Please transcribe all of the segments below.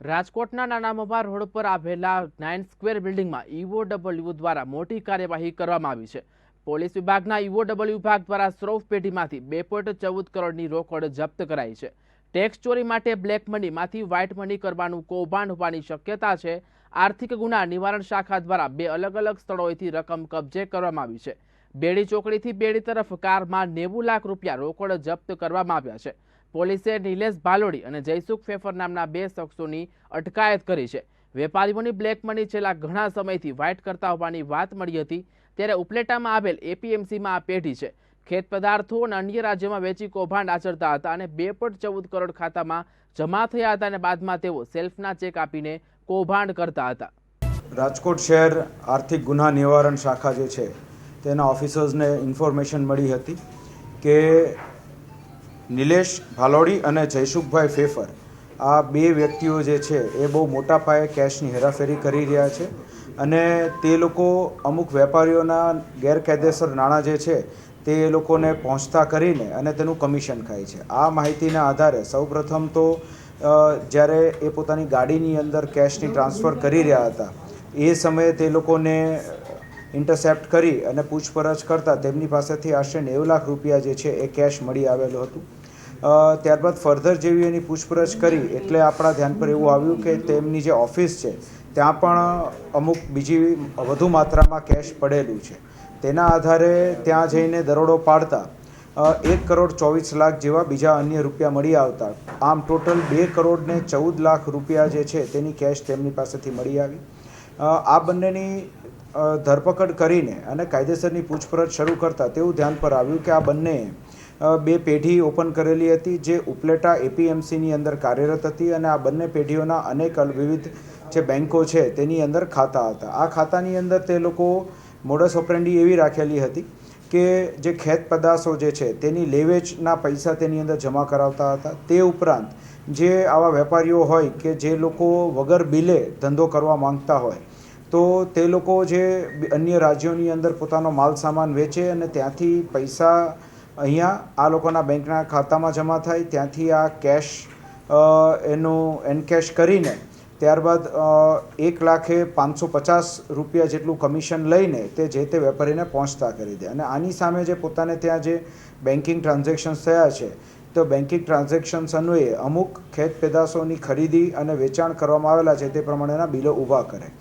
રાજકોટના નાના મોબા રોડ પર આવેલા નાઇન સ્ક્વેર બિલ્ડિંગમાં ઈઓડબલ્યુ દ્વારા મોટી કાર્યવાહી કરવામાં આવી છે. પોલીસ વિભાગના ઈઓડબલ્યુ વિભાગ દ્વારા સ્રોફ પેઢીમાંથી બે પોઈન્ટ ચૌદ કરોડની રોકડ જપ્ત કરાઈ છે. ટેક્સ ચોરી માટે બ્લેક મનીમાંથી વ્હાઇટ મની કરવાનું કૌભાંડ હોવાની શક્યતા છે. આર્થિક ગુના નિવારણ શાખા દ્વારા બે અલગ અલગ સ્થળોએથી રકમ કબજે કરવામાં આવી છે. બેડી ચોકડીથી બેડી તરફ કારમાં નેવું લાખ રૂપિયા રોકડ જપ્ત કરવામાં આવ્યા છે. પોલીસે નિલેશ ભાલોડી અને જયસુખ ફેફર નામના બે શખ્સોની અટકાયત કરી છે. વેપારીઓની બ્લેક મની છેલ્લા ઘણા સમયથી વ્હાઇટ કરતા હોવાની વાત મળી હતી, ત્યારે ઉપલેટામાં આવેલ એપીએમસીમાં આ પેઢી છે. ખેત પદાર્થો અને અન્ય રાજ્યોમાં વેચી કૌભાંડ આચરતા હતા અને બે ચૌદ કરોડ ખાતામાં જમા થયા હતા અને બાદમાં તેઓ સેલ્ફના ચેક આપીને કૌભાંડ કરતા હતા. રાજકોટ શહેર આર્થિક ગુના નિવારણ શાખા જે છે, તેના ઓફિસર્સને ઇન્ફોર્મેશન મળી હતી કે નિલેશ ભાલોડી અને જયસુખભાઈ ફેફર. આ બે વ્યક્તિઓ જે છે, એ બહુ મોટા પાયે કેશની હેરાફેરી કરી રહ્યા છે અને તે લોકો અમુક વેપારીઓના ગેરકાયદેસર નાણાં જે છે, તે એ લોકોને પહોંચતા કરીને અને તેનું કમિશન ખાય છે. આ માહિતીના આધારે સૌપ્રથમ તો જ્યારે એ પોતાની ગાડીની અંદર કેશની ટ્રાન્સફર કરી રહ્યા હતા, એ સમયે તે લોકોને ઇન્ટરસેપ્ટ કરી અને પૂછપરછ કરતાં તેમની પાસેથી આશરે નેવું લાખ રૂપિયા જે છે, એ કેશ મળી આવેલું હતું. ત્યારબાદ ફર્ધર જેવી એની પૂછપરછ કરી એટલે આપણા ધ્યાન પર એવું આવ્યું કે તેમની જે ઓફિસ છે, ત્યાં પણ અમુક બીજી વધુ માત્રામાં કેશ પડેલું છે. તેના આધારે ત્યાં જઈને દરોડો પાડતા એક કરોડ ચોવીસ લાખ જેવા બીજા અન્ય રૂપિયા મળી આવતા. આમ ટોટલ બે કરોડ ને ચૌદ લાખ રૂપિયા જે છે, તેની કેશ તેમની પાસેથી મળી આવી. આ બંનેની ધરપકડ કરીને અને કાયદેસરની પૂછપરછ શરૂ કરતા તેવું ધ્યાન પર આવ્યું કે આ બંને બે પેઢી ઓપન કરેલી હતી, જે ઉપલેટા એપીએમસીની અંદર કાર્યરત હતી અને આ બંને પેઢીઓના અનેક વિવિધ જે બેન્કો છે તેની અંદર ખાતા હતા. આ ખાતાની અંદર તે લોકો મોડસ ઓપરેન્ડી એવી રાખેલી હતી કે જે ખેત પદાર્થો જે છે તેની લેવેચના પૈસા તેની અંદર જમા કરાવતા હતા. તે ઉપરાંત જે આવા વેપારીઓ હોય કે જે લોકો વગર બિલે ધંધો કરવા માંગતા હોય, તો તે લોકો જે અન્ય રાજ્યોની અંદર પોતાનો માલ સામાન વેચે અને ત્યાંથી પૈસા અહીંયા આ લોકોના બેંકના ખાતામાં જમા થાય, ત્યાંથી આ કેશ એનું એનકેશ કરીને ત્યારબાદ એક લાખે પાંચસો પચાસ રૂપિયા જેટલું કમિશન લઈને તે જે તે વેપારીને પહોંચતા કરી દે. અને આની સામે જે પોતાને ત્યાં જે બેન્કિંગ ટ્રાન્ઝેક્શન્સ થયા છે, તો બેન્કિંગ ટ્રાન્ઝેક્શન્સ અન્વયે અમુક ખેત પેદાશોની ખરીદી અને વેચાણ કરવામાં આવેલા છે, તે પ્રમાણેના બિલો ઊભા કરે.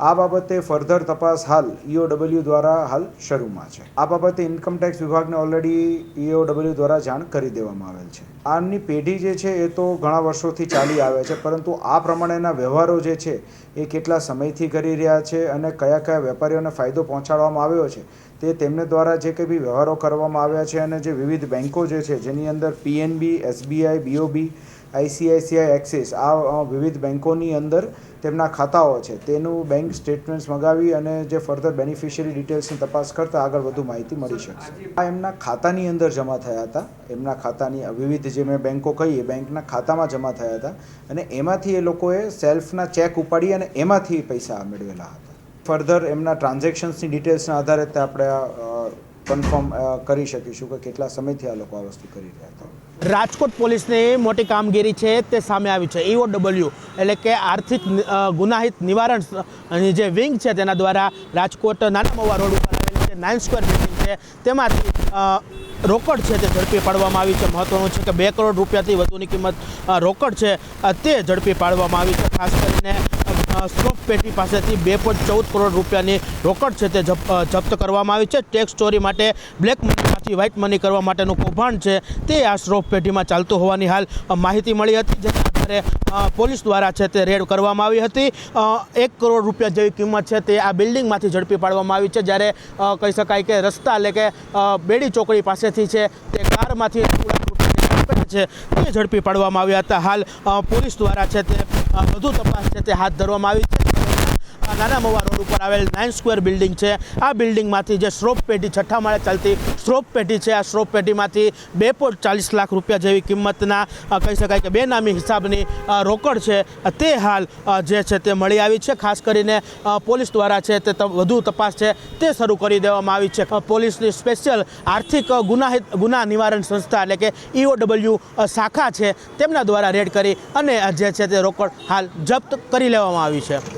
આ બાબતે ફર્ધર તપાસ હાલ ઈઓડબલ્યુ દ્વારા હાલ શરૂમાં છે. આ બાબતે ઇન્કમટેક્સ વિભાગને ઓલરેડી ઈઓડબલ્યુ દ્વારા જાણ કરી દેવામાં આવેલ છે. આની પેઢી જે છે એ તો ઘણા વર્ષોથી ચાલી આવે છે, પરંતુ આ પ્રમાણેના વ્યવહારો જે છે એ કેટલા સમયથી કરી રહ્યા છે અને કયા કયા વેપારીઓને ફાયદો પહોંચાડવામાં આવ્યો છે તે તેમને દ્વારા જે કંઈ બી વ્યવહારો કરવામાં આવ્યા છે અને જે વિવિધ બેન્કો જે છે, જેની અંદર PNB SBI BOB ICICI Axis આ વિવિધ બેન્કોની અંદર તેમના ખાતાઓ છે. તેનું બેંક સ્ટેટમેન્ટ્સ મગાવી અને જે ફર્ધર બેનિફિશિયરી ડિટેલ્સની તપાસ કરતાં આગળ વધુ માહિતી મળી શકશે આ એમના ખાતાની અંદર જમા થયા હતા. એમના ખાતાની વિવિધ જે મેં બેન્કો કહી, એ બેંકના ખાતામાં જમા થયા હતા અને એમાંથી એ લોકોએ સેલ્ફના ચેક ઉપાડી અને એમાંથી પૈસા મેળવેલા હતા. ફર્ધર એમના ટ્રાન્ઝેક્શન્સની ડિટેલ્સના આધારે તે આપણે કન્ફર્મ કરી શકીશું કે કેટલા સમયથી આ લોકો આ વસ્તુ કરી રહ્યા હતા. રાજકોટ પોલીસની મોટી કામગીરી છે તે સામે આવી છે. ઈઓ ડબલ્યુ એટલે કે આર્થિક ગુનાહિત નિવારણ જે વિંગ છે તેના દ્વારા રાજકોટ નાના મોવા રોડ ઉપર આવેલી છે નાઇન સ્ક્વેર બિલ્ડિંગ છે, તેમાંથી રોકડ છે તે ઝડપી પાડવામાં આવી છે. મહત્વનું છે કે બે કરોડ રૂપિયાથી વધુની કિંમત રોકડ છે તે ઝડપી પાડવામાં આવી છે. ખાસ કરીને સ્ટોક પેટી પાસેથી બે પોઈન્ટ ચૌદ કરોડ રૂપિયાની રોકડ છે તે જપ- જપ્ત કરવામાં આવી છે. ટેક્સ ચોરી માટે, બ્લેક મનીમાંથી વ્હાઇટ મની કરવા માટેનું કૌભાંડ છે. તે આ સ્ટોક પેટીમાં ચાલતું હોવાની હાલ માહિતી મળી હતી. જેના આધારે પોલીસ દ્વારા છે તે રેડ કરવામાં આવી હતી. એક કરોડ રૂપિયા જેવી કિંમત છે તે આ બિલ્ડિંગમાંથી ઝડપી પાડવામાં આવી છે. જ્યારે કહી શકાય કે રસ્તા એટલે કે બેડી ચોકડી પાસેથી છે તે કારમાંથી છે તે ઝડપી પાડવામાં આવ્યા હતા. હાલ પોલીસ દ્વારા છે તે વધુ તપાસ છે તે હાથ ધરવામાં આવી છે. નાના મોવા રોડ ઉપર આવેલ નાઇન સ્ક્વેર બિલ્ડિંગ છે. આ બિલ્ડિંગમાંથી જે શ્રોપ પેટી છઠ્ઠા માળે ચાલતી શ્રોપ પેટી છે, આ શ્રોપ પેટીમાંથી બે પોઈન્ટ ચાલીસ લાખ રૂપિયા જેવી કિંમતના કહી શકાય કે બેનામી હિસાબની રોકડ છે. તે હાલ જે છે તે મળી આવી છે. ખાસ કરીને પોલીસ દ્વારા છે તે ત- વધુ તપાસ છે તે શરૂ કરી દેવામાં આવી છે. પોલીસની સ્પેશિયલ આર્થિક ગુનાહિત, ગુના નિવારણ સંસ્થા એટલે કે ઈઓડબલ્યુ શાખા છે તેમના દ્વારા રેડ કરી અને જે છે તે રોકડ હાલ જપ્ત કરી લેવામાં આવી છે.